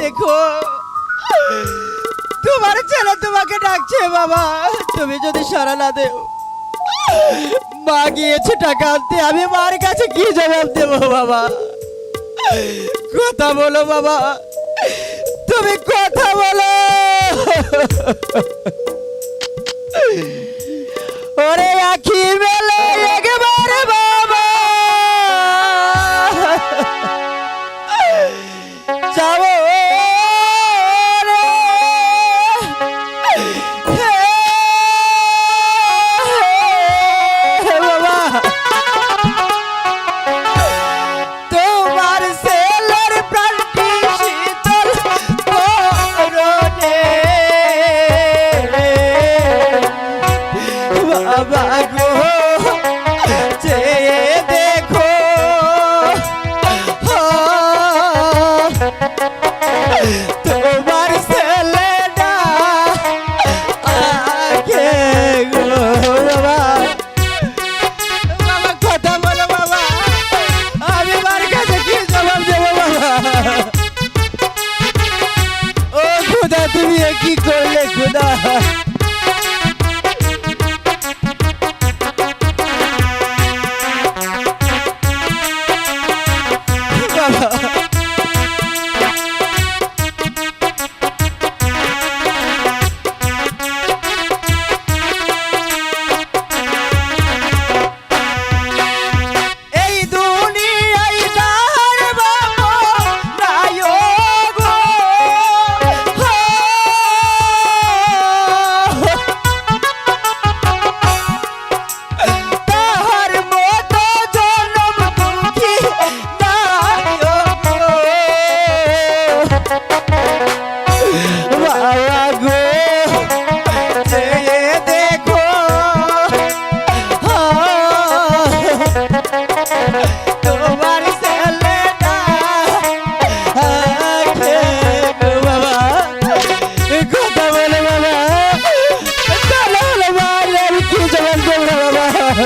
দেখো। তোমার ছেলে তোমাকে ডাকছে, বাবা। তুমি যদি সারা না দেও, মা গিয়েছে টাকা আনতে, আমি মার কাছে কি জবাব দেবো, বাবা? কথা বলো, বাবা। তুমি কথা বলো। ওরে আখির da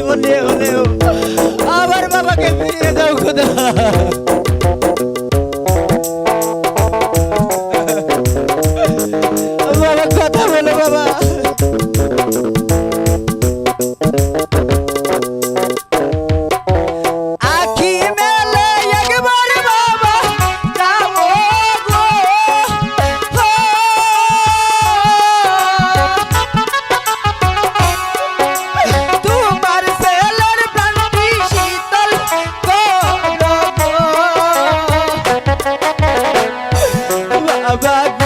জীবন নিয়ে আমার বাবাকে ফিরিয়ে দাও খোদা। Bye-bye.